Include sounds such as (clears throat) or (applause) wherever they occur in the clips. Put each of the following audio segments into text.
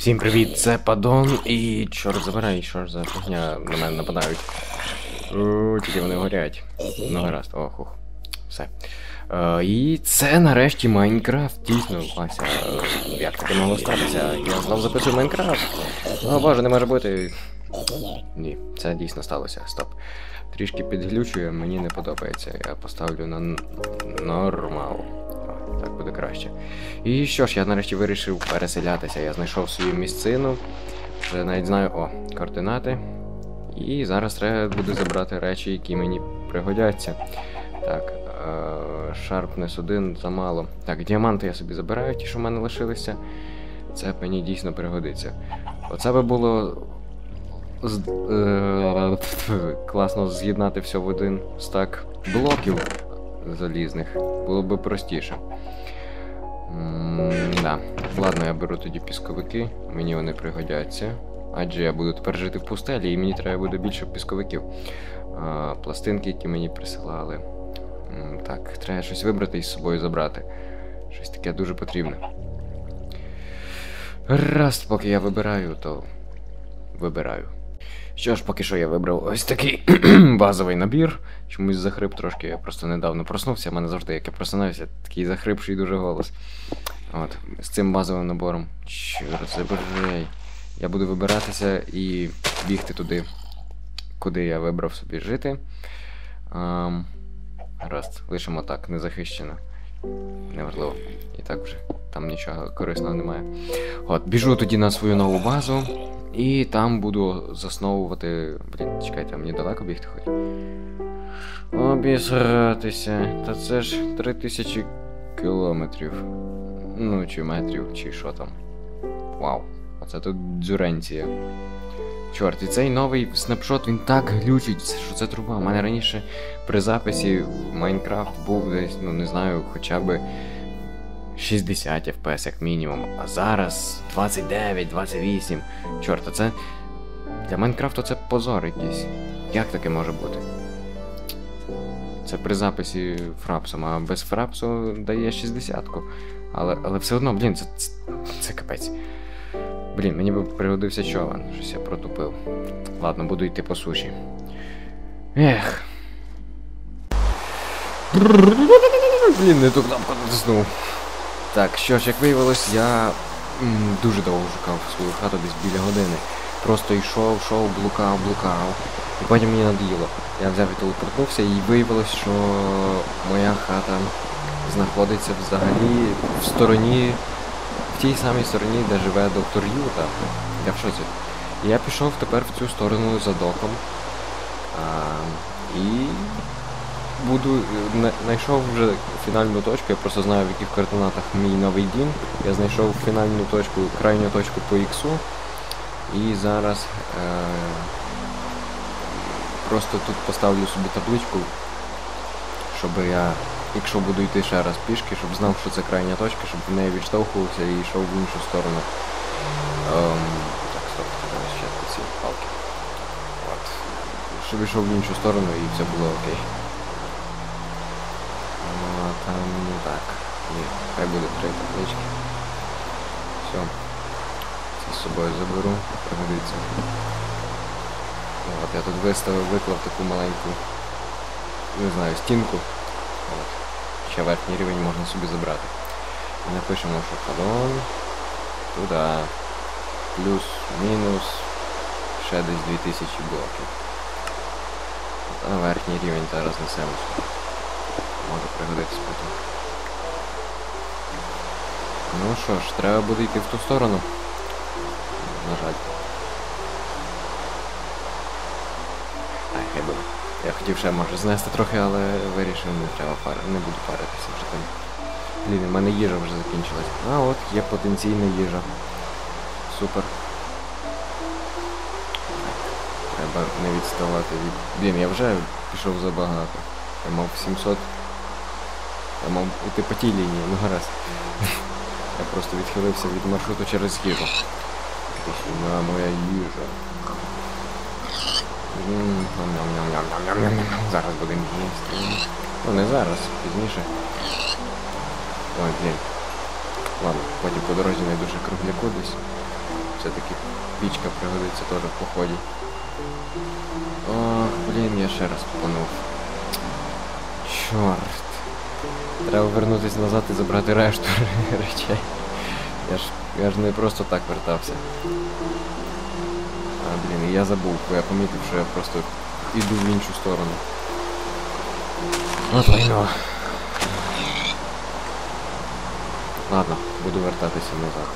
Всім привіт, це Падон і чорт забирай, ж за фігня на мене нападають. О, тільки вони горять. Ну гаразд, о, хух. Все. Е, і це нарешті Майнкрафт. Дійсно, Вася. е, Як таке могло статися? Я знов записую Майнкрафт. О боже, не може бути. Ні, це дійсно сталося. Стоп. Трішки підглючує, мені не подобається. Я поставлю на нормал. Так буде краще. І що ж, я нарешті вирішив переселятися. Я знайшов свою місцину. Вже навіть знаю, о, координати. І зараз треба буде забрати речі, які мені пригодяться. Так, е- Sharpness 1 замало. Так, діаманти я собі забираю, ті, що в мене лишилися. Це мені дійсно пригодиться. Оце би було. е, класно з'єднати все в один стак блоків залізних. Було би простіше. Да. Ладно, я беру тоді пісковики, мені вони пригодяться. Адже я буду тепер жити в пустелі, і мені треба буде більше пісковиків. А, пластинки, які мені присилали. Так, треба щось вибрати і з собою забрати. Щось таке дуже потрібне. Раз, поки я вибираю, то вибираю. Що ж, поки що я вибрав ось такий (clears throat) базовий набір. Чомусь захрип трошки, я просто недавно проснувся, в мене завжди, як я просинаюся, такий захрипший дуже голос. От, з цим базовим набором. Чорт, забирай. Я буду вибиратися і бігти туди, куди я вибрав собі жити. Ам, гаразд, лишимо так, незахищено. Неважливо. І так вже там нічого корисного немає. От, біжу тоді на свою нову базу. І там буду засновувати. Блін, чекайте, мені далеко бігти хоч. Обісратися. Та це ж 3000 кілометрів. Ну, чи метрів, чи що там. Вау. Оце тут дзюренція. Чорт, і цей новий снапшот він так глючить, що це труба. У мене раніше при записі в Майнкрафт був десь, ну не знаю, хоча би 60 FPS як мінімум, а зараз 29, 28. Чорт, а це. Для Майнкрафту це позор якийсь. Як таке може бути? Це при записі фрапсом, а без фрапсу дає 60-ку. Але, але все одно, блін, це, це, це капець. Блін, мені би пригодився човен, щось я протупив. Ладно, буду йти по суші. Ех. Блін, не ту кнопку натиснув. Так, що ж, як виявилось, я дуже довго шукав свою хату десь біля години. Просто йшов, йшов, блукав, блукав. І потім мені надоїло. Я взяв і телепортнувся і виявилось, що моя хата знаходиться взагалі в стороні, в тій самій стороні, де живе доктор Юта. Я в шоці. І я пішов тепер в цю сторону за доком. А, і буду знайшов вже фінальну точку, я просто знаю, в яких координатах мій новий дім. Я знайшов фінальну точку, крайню точку по іксу. І зараз е, просто тут поставлю собі табличку, щоб я, якщо буду йти ще раз пішки, щоб знав, що це крайня точка, щоб в неї відштовхувався і йшов в іншу сторону. Ем, так, стоп, ще ці палки. От. Щоб йшов в іншу сторону і все було окей. Буде три таблички. Все. Це з собою заберу, пригодиться. От, я тут виставив, виклав таку маленьку, не знаю, стінку. От. Ще верхній рівень можна собі забрати. І напишемо, що колон туди. Плюс-мінус. Ще десь 2000 блоків. А верхній рівень зараз несемо. Може пригодитися потім. Ну що ж, треба буде йти в ту сторону. На жаль. Ай, хай буде. Я хотів ще може знести трохи, але вирішив не треба парити. Не буду паритися вже тим. Блін, у мене їжа вже закінчилась. А от є потенційна їжа. Супер. Треба не відставати від. Блін, я вже пішов забагато. Я мав 700. Я мав іти по тій лінії, ну гаразд. Я просто відхилився від маршруту через їжу. На моя їжа. Зараз будемо їсти. Ну не зараз, пізніше. Ой, блін. Ладно, потім по дорозі найду ще кругляку десь. Все-таки пічка пригодиться теж в поході. Ох, блін, я ще раз тупанув. Чорт. Треба вернутися назад і забрати решту (laughs) речей. Я ж, я ж не просто так вертався. А, блін, я забув, бо я помітив, що я просто іду в іншу сторону. От лайно. Ладно, буду вертатися назад.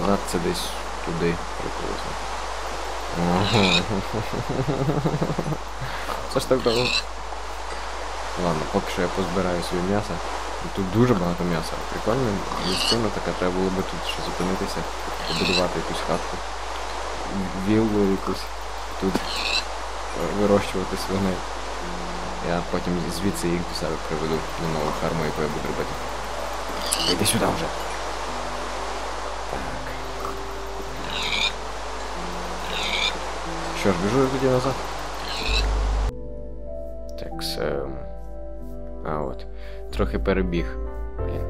Назад це десь туди приблизно. Це ж так довго. Ладно, поки що я позбираю своє м'ясо. Тут дуже багато м'яса. Прикольно, місцина така, треба було би тут ще зупинитися, побудувати якусь хатку. Віллу якусь. Тут е, вирощувати свиней. Я потім звідси їх до себе приведу на нову ферму, яку я буду робити. Іди сюди вже. Так. Що ж, біжу я тоді назад. Так, А, от. Трохи перебіг. Блін.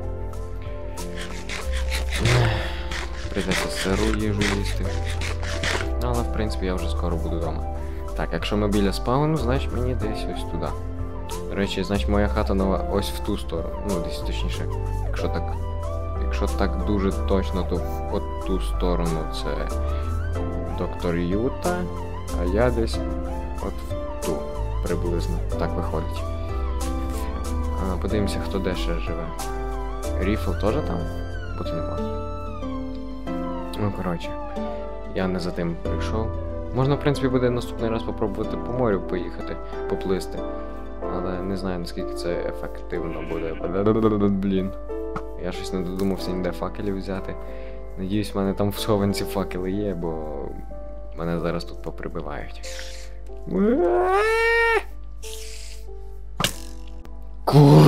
Прийдеться сиру їжу їсти. Ну, але в принципі я вже скоро буду вдома. Так, якщо ми біля спауну, значить мені десь ось туди. До речі, значить моя хата нова ось в ту сторону. Ну, десь точніше. Якщо так. Якщо так дуже точно, то в от ту сторону це доктор Юта, а я десь от в ту приблизно. Так виходить. Подивимося, хто де ще живе. Ріфл теж там? Бути не може. Ну, коротше, я не за тим прийшов. Можна, в принципі, буде наступний раз попробувати по морю поїхати, поплисти. Але не знаю, наскільки це ефективно буде. Блін. Я щось не додумався ніде факелів взяти. Надіюсь, в мене там в схованці факели є, бо мене зараз тут поприбивають. Курва!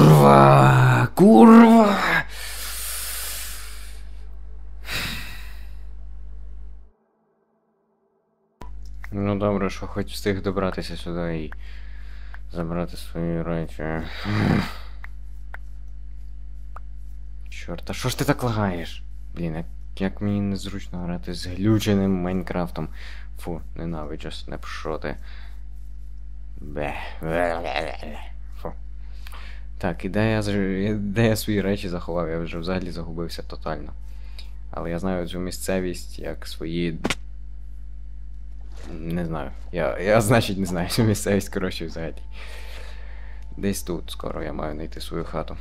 Курва! Ну добре, що хоч встиг добратися сюди і забрати свої речі. Чорт, а що ж ти так лагаєш? Блін, як, як мені незручно грати з глюченим Майнкрафтом. Фу, ненавиджу снапшоти. Бе. Фу. Так, і де я, де я свої речі заховав, я вже взагалі загубився тотально. Але я знаю цю місцевість як свої. Не знаю. Я, я значить не знаю цю місцевість, коротше, взагалі. Десь тут скоро я маю знайти свою хату.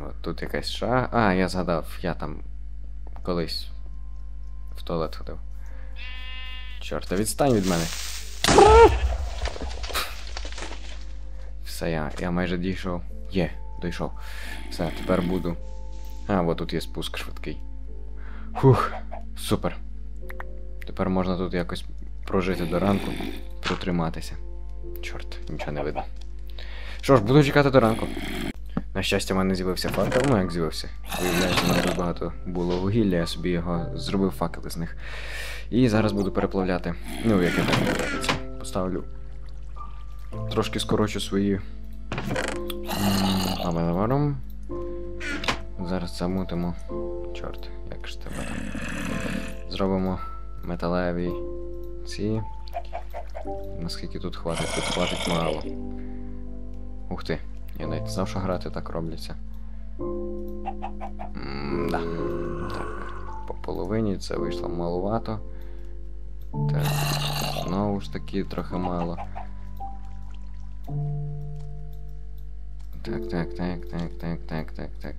От тут якась ша. А, я згадав, я там колись в туалет ходив. Чорт, відстань від мене. Все, я, я майже дійшов. Є, дійшов. Все, тепер буду. А, от тут є спуск швидкий. Фух, супер. Тепер можна тут якось прожити до ранку, протриматися. Чорт, нічого не видно. Що ж, буду чекати до ранку. На щастя, в мене з'явився факел, ну як з'явився. Виявляється, в мене тут багато було вугілля, я собі його зробив факел із них. І зараз буду переплавляти. Ну, як я переплавляється. Поставлю. Трошки скорочу свої. Абелеваром. Зараз замутимо. Чорт, як ж тебе там. Зробимо металеві ці. Наскільки тут хватить? Тут хватить мало. Ух ти. Я навіть знав, що грати так робляться. М-да. Так. По половині це вийшло малувато. Так. Знову ж таки, трохи мало. Так, так, так, так, так, так, так, так.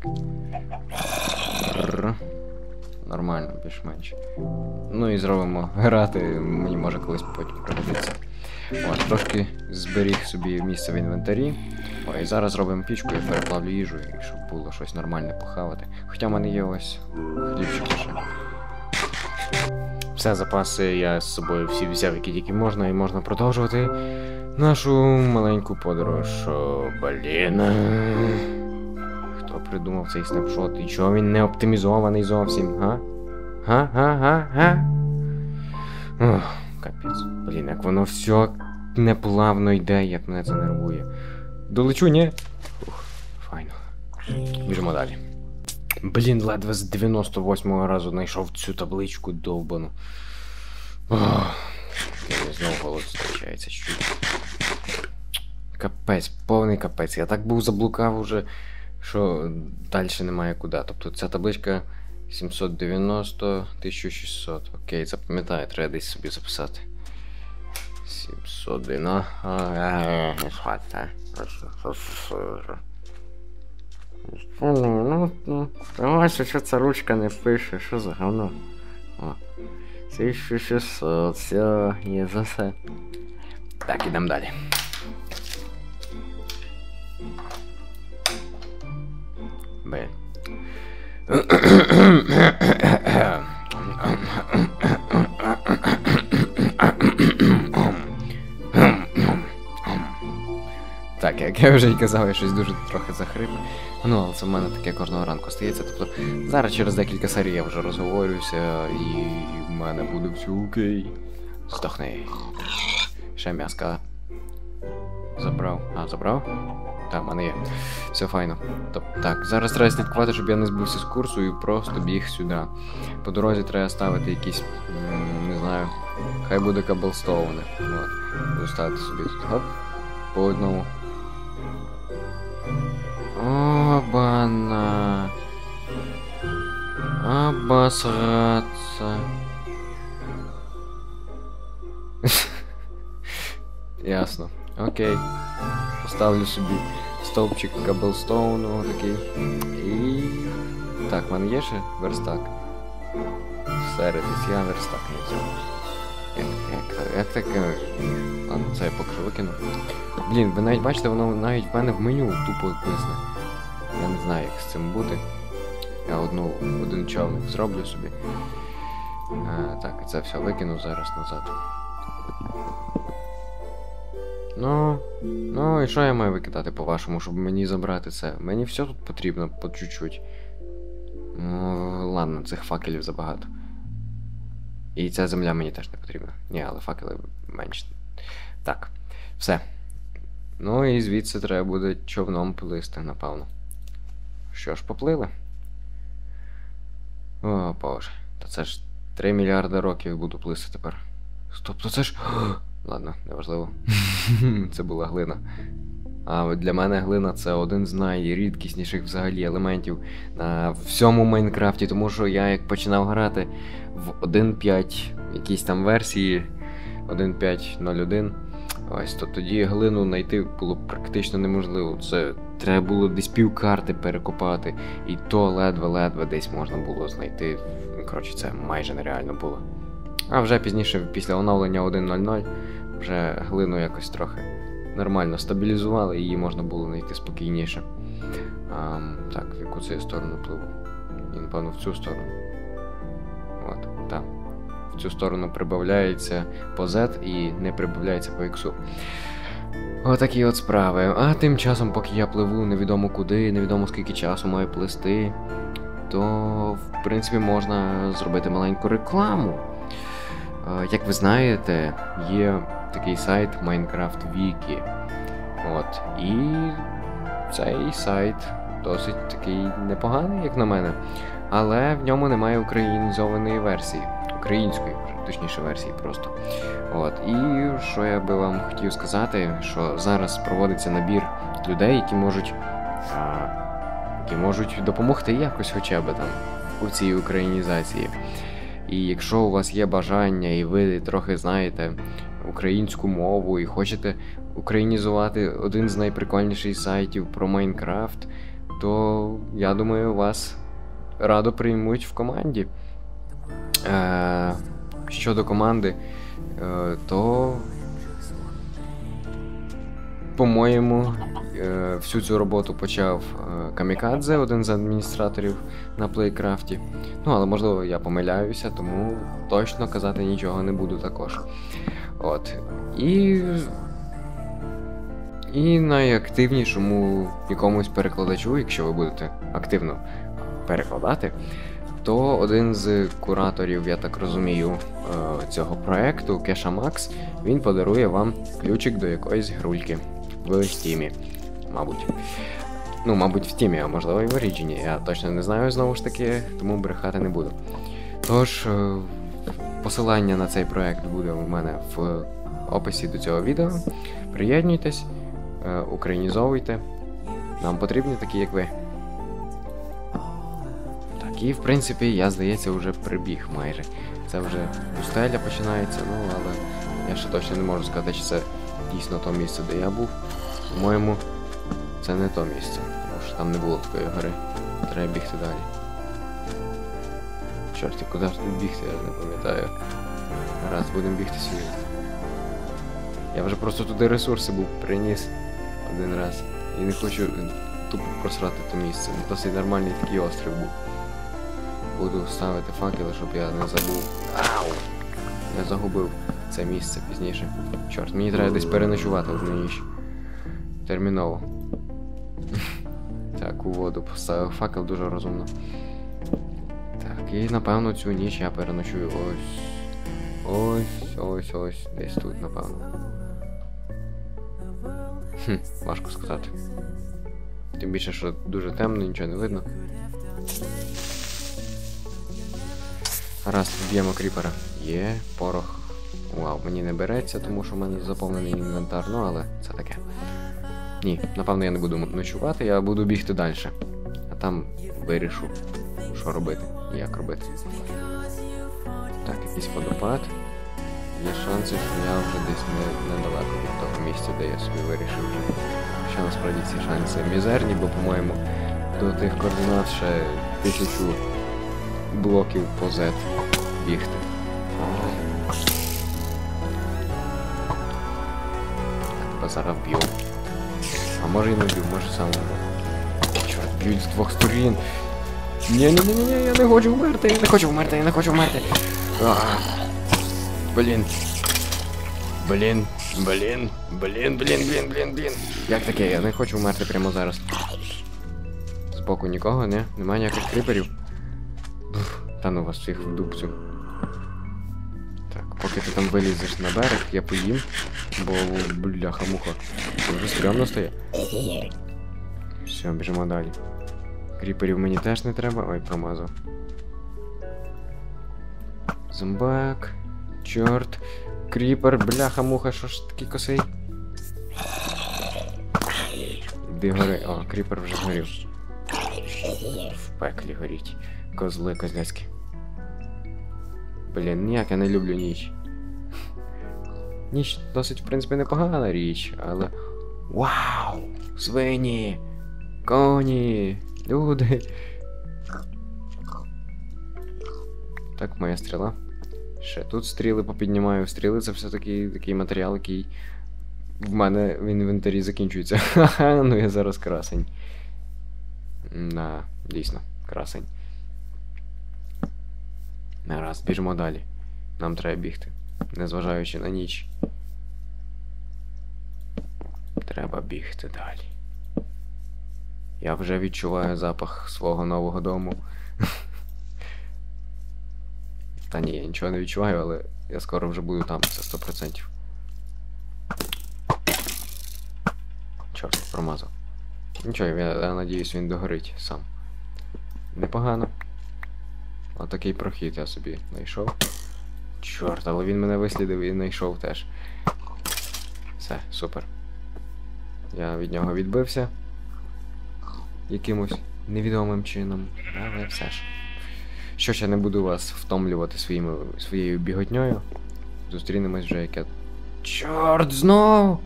Нормально, більш-менш. Ну і зробимо грати, мені може колись потім пригодиться. От, трошки зберіг собі місце в інвентарі. Ой, зараз зробимо пічку, я переплавлю їжу, і щоб було щось нормальне похавати. Хоча в мене є ось хлібчик ще. Все, запаси я з собою всі взяв, які тільки можна, і можна продовжувати нашу маленьку подорож. Блін. Хто придумав цей снапшот? І чого він не оптимізований зовсім, га? Га, га, капець. Блін, як воно все неплавно йде, як мене це нервує. Долечу, ні? Ух, файно. Біжимо далі. Блін, ледве з 98-го разу знайшов цю табличку довбану. Знову голод зустрічається чуть. Капець, повний капець. Я так був заблукав уже, що далі немає куди. Тобто ця табличка 790 1600. Окей, запам'ятаю, треба десь собі записати. 790. Ну, ну, ось що ця ручка не пише, що за говно? 1600, все, є за все. Так, ідемо далі. Блін. Так, як я вже й казав, я щось дуже трохи захрип. Ну, але це в мене таке кожного ранку стається. Тобто зараз через декілька серій я вже розговорюся, і в мене буде все окей. Здохни. Ще м'яска. Забрав. А, забрав? Так, в мене є. Все файно. Тобто, так, зараз треба слідкувати, щоб я не збився з курсу і просто біг сюди. По дорозі треба ставити якісь. не знаю. Хай буде каблстоуни. От. Буду ставити собі тут. Хоп. По одному. Обана. Обосраться. (laughs) Ясно. Окей. Поставлю собі стовпчик каблстоуну такий. І. Так, в мене є ще верстак. Всередись, я верстак не взяв. Як, таке. Ладно, це я поки викину. Блін, ви навіть бачите, воно навіть в мене в меню тупо писне. Я не знаю, як з цим бути. Я одну, один човник зроблю собі. А, так, і це все викину зараз назад. Ну, ну і що я маю викидати по-вашому, щоб мені забрати це? Мені все тут потрібно по чуть-чуть. Ну, ладно, цих факелів забагато. І ця земля мені теж не потрібна. Ні, але факели менше. Так, все. Ну і звідси треба буде човном плисти, напевно. Що ж, поплили? О, боже. Та це ж 3 мільярди років буду плисти тепер. Стоп, то це ж. (gasps) Ладно, неважливо. (laughs) це була глина. А для мене глина це один з найрідкісніших взагалі елементів на всьому Майнкрафті, тому що я як починав грати в 1.5 якійсь там версії 1.5.01. Ось, то тоді глину знайти було практично неможливо. Це треба було десь пів карти перекопати, і то ледве-ледве десь можна було знайти. Коротше, це майже нереально було. А вже пізніше, після оновлення 1.0.0, вже глину якось трохи нормально стабілізували, і її можна було знайти спокійніше. А, так, в яку це сторону пливу? І, напевно, в цю сторону. От, так. В цю сторону прибавляється по Z і не прибавляється по X. Отакі от справи. А тим часом, поки я пливу невідомо куди, невідомо скільки часу маю плисти, то в принципі можна зробити маленьку рекламу. Е, Як ви знаєте, є такий сайт Minecraft Wiki. От. І цей сайт досить такий непоганий, як на мене. Але в ньому немає українізованої версії. Української, точніше, версії просто. От. І що я би вам хотів сказати, що зараз проводиться набір людей, які можуть. А, які можуть допомогти якось хоча б там у цій українізації. І якщо у вас є бажання, і ви трохи знаєте українську мову і хочете українізувати один з найприкольніших сайтів про Майнкрафт, то я думаю, вас радо приймуть в команді. Е, щодо команди, е, то, по-моєму, е, всю цю роботу почав е, Камікадзе, один з адміністраторів на Плейкрафті. Ну, але можливо я помиляюся, тому точно казати нічого не буду також. От. І. І найактивнішому якомусь перекладачу, якщо ви будете активно перекладати, то один з кураторів, я так розумію, е, цього проекту, Кеша Макс, він подарує вам ключик до якоїсь грульки в стімі, мабуть. Ну, мабуть, в тімі, а можливо і в Origin. Я точно не знаю знову ж таки, тому брехати не буду. Тож, е, посилання на цей проект буде у мене в описі до цього відео. Приєднуйтесь, е, українізовуйте. Нам потрібні такі, як ви. Так, і в принципі, я, здається, вже прибіг майже. Це вже пустеля починається, ну але я ще точно не можу сказати, чи це дійсно то місце, де я був. По-моєму, це не то місце, тому що там не було такої гори. Треба бігти далі. Чорт, і куди ж тут бігти, я не пам'ятаю. Раз будемо бігти сюди. Я вже просто туди ресурси був приніс один раз. І не хочу тупо просрати те місце. Ну, Досить нормальний такий острів був. Буду ставити факели, щоб я не забув. Ау! Не загубив це місце пізніше. Чорт, мені треба десь переночувати одну ніч. Терміново. (laughs) Так, у воду поставив факел дуже розумно. Так, і напевно цю ніч я переночую ось. Ось, ось, ось, десь тут, напевно. Хм, важко сказати. Тим більше, що дуже темно, нічого не видно. Раз, вб'ємо кріпера. Є, порох. Вау, мені не береться, тому що в мене заповнений інвентар, ну але це таке. Ні, напевно, я не буду ночувати, я буду бігти далі. А там вирішу, що робити, і як робити. Так, якийсь водопад. Є шанси, що я вже десь не, недалеко від того місця, де я собі вирішив жити. Ще насправді ці шанси мізерні, бо, по-моєму, до тих координат ще тисячу блоків по Z бігти. Тебе зараз б'ю. А може і не б'ю, може сам вмру. Чорт, б'ють з двох сторін. ні ні ні ні я не хочу вмерти, я не хочу вмерти, я не хочу вмерти. Блін. Блін, блін, блін, блін, блін, блін, блін. Як таке? Я не хочу вмерти прямо зараз. Збоку нікого, не? Немає ніяких кріперів. Уф, Та ну вас всіх в дубцю. Так, поки ти там вилізеш на берег, я поїм, бляха-муха. Це вже стрьомно стає. Все, біжимо далі. Кріперів мені теж не треба. Ой, промазав. Зомбак. Чорт. Кріпер, бляха-муха, що ж такий косий? Іди гори. О, кріпер вже згорів. В пеклі горіть. Козли козляцькі. Блін, ніяк я не люблю ніч. Ніч досить, в принципі, непогана річ, але. Вау! Свині! Коні! Люди! Так, моя стріла. Ще тут стріли попіднімаю. Стріли це все-таки такий матеріал, який в мене в інвентарі закінчується. (laughs) Ха-ха, ну я зараз красень. Да, дійсно, красень. Нараз, біжимо далі. Нам треба бігти. Незважаючи на ніч. Треба бігти далі. Я вже відчуваю запах свого нового дому. Та ні, я нічого не відчуваю, але я скоро вже буду там, це 100%. Чорт, промазав. Нічого, я, я надіюсь, він догорить сам. Непогано. Отакий прохід я собі знайшов. Чорт, але він мене вислідив і знайшов теж. Все, супер. Я від нього відбився. Якимось невідомим чином. Але все ж. Що ж я не буду вас втомлювати своїми, своєю біготньою. Зустрінемось вже яке. Чорт знов!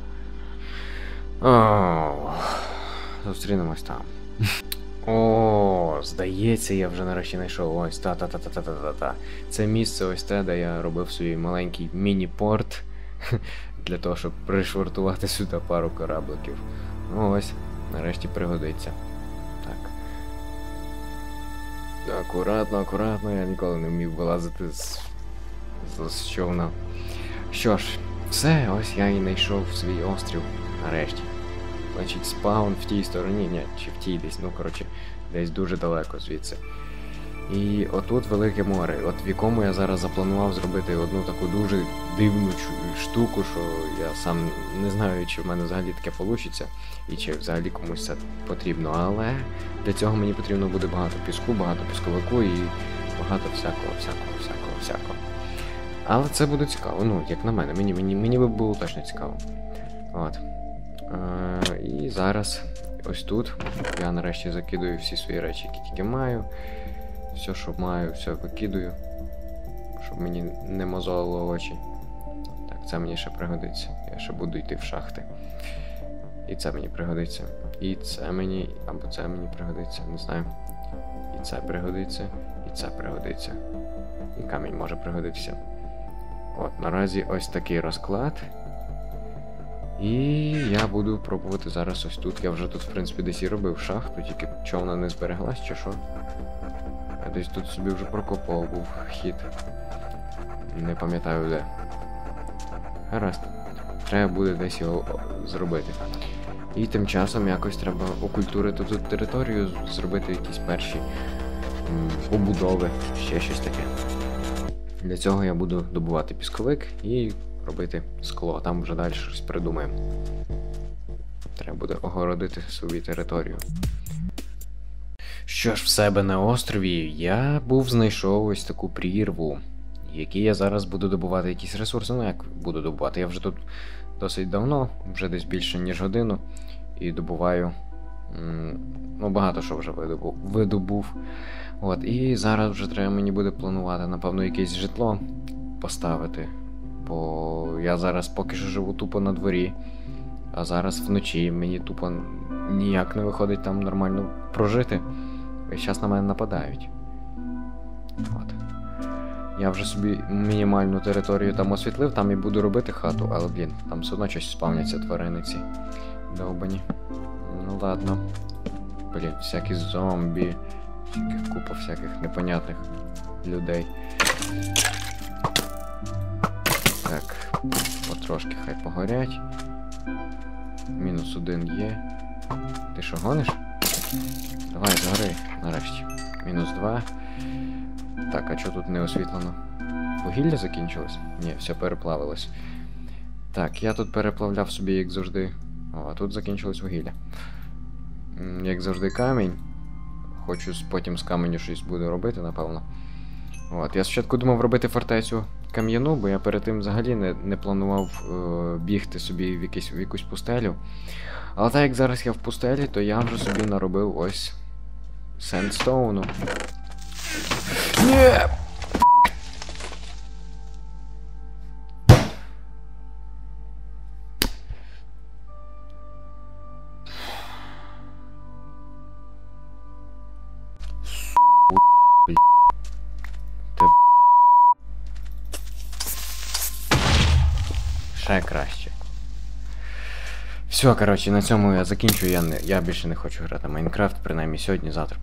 Оу. Зустрінемось там. О, здається, я вже нарешті знайшов. Ось та-та-та-та-та-та-та. Це місце ось те, де я робив свій маленький міні-порт (laughs) для того, щоб пришвартувати сюди пару корабликів. Ну ось, нарешті пригодиться. Так. Акуратно, акуратно, я ніколи не вмів вилазити з, з, з човна. Що ж, все, ось я і знайшов свій острів нарешті. Значить, спаун в тій стороні, ні, чи в тій десь, ну коротше, десь дуже далеко звідси. І отут велике море, от в якому я зараз запланував зробити одну таку дуже дивну штуку, що я сам не знаю, чи в мене взагалі таке вийде, і чи взагалі комусь це потрібно. Але для цього мені потрібно буде багато піску, багато пісковику і багато всякого, всякого, всякого, всякого. Але це буде цікаво, ну, як на мене, мені, мені, мені би було точно цікаво. От. І зараз ось тут я нарешті закидую всі свої речі, які тільки маю. Все, що маю, все викидую. Щоб мені не мозолило очі. Так, це мені ще пригодиться. Я ще буду йти в шахти. І це мені пригодиться. І це мені. Або це мені пригодиться, не знаю. І це пригодиться, і це пригодиться. І камінь може пригодитися. От, наразі ось такий розклад. І я буду пробувати зараз ось тут. Я вже тут, в принципі, десь і робив шахту, тільки що вона не збереглась, чи що. Я десь тут собі вже прокопав був хід. Не пам'ятаю де. Гаразд. Треба буде десь його зробити. І тим часом якось треба окультурити тут територію, зробити якісь перші побудови, ще щось таке. Для цього я буду добувати пісковик і робити скло, там вже далі щось придумаємо. Треба буде огородити собі територію. Що ж, в себе на острові я був знайшов ось таку прірву, в якій я зараз буду добувати якісь ресурси. Ну як буду добувати? Я вже тут досить давно, вже десь більше ніж годину, і добуваю. Ну, багато що вже видобув. видобув. От, і зараз вже треба мені буде планувати, напевно, якесь житло поставити. Бо я зараз поки що живу тупо на дворі. А зараз вночі мені тупо ніяк не виходить там нормально прожити. Весь час на мене нападають. От. Я вже собі мінімальну територію там освітлив, там і буду робити хату, але блін, там все одно щось спавняться тварини ці довбані. Ну ладно. Блін, всякі зомбі, купа всяких непонятних людей. Так, потрошки хай погорять. Мінус один є. Ти що гониш? Давай, згори, нарешті. Мінус два. Так, а чого тут не освітлено? Вугілля закінчилось? Ні, все переплавилось. Так, я тут переплавляв собі, як завжди. О, а тут закінчилось вугілля. Як завжди, камінь. Хочу потім з каменю щось буду робити, напевно. От, я спочатку думав робити фортецю кам'яну, бо я перед тим взагалі не, не планував е, бігти собі в, якийсь, в якусь пустелю. Але так як зараз я в пустелі, то я вже собі наробив ось сендстоуну. Ні! Все, коротше, на цьому я закінчу. Я, не, я більше не хочу грати в Майнкрафт, принаймні сьогодні, завтра.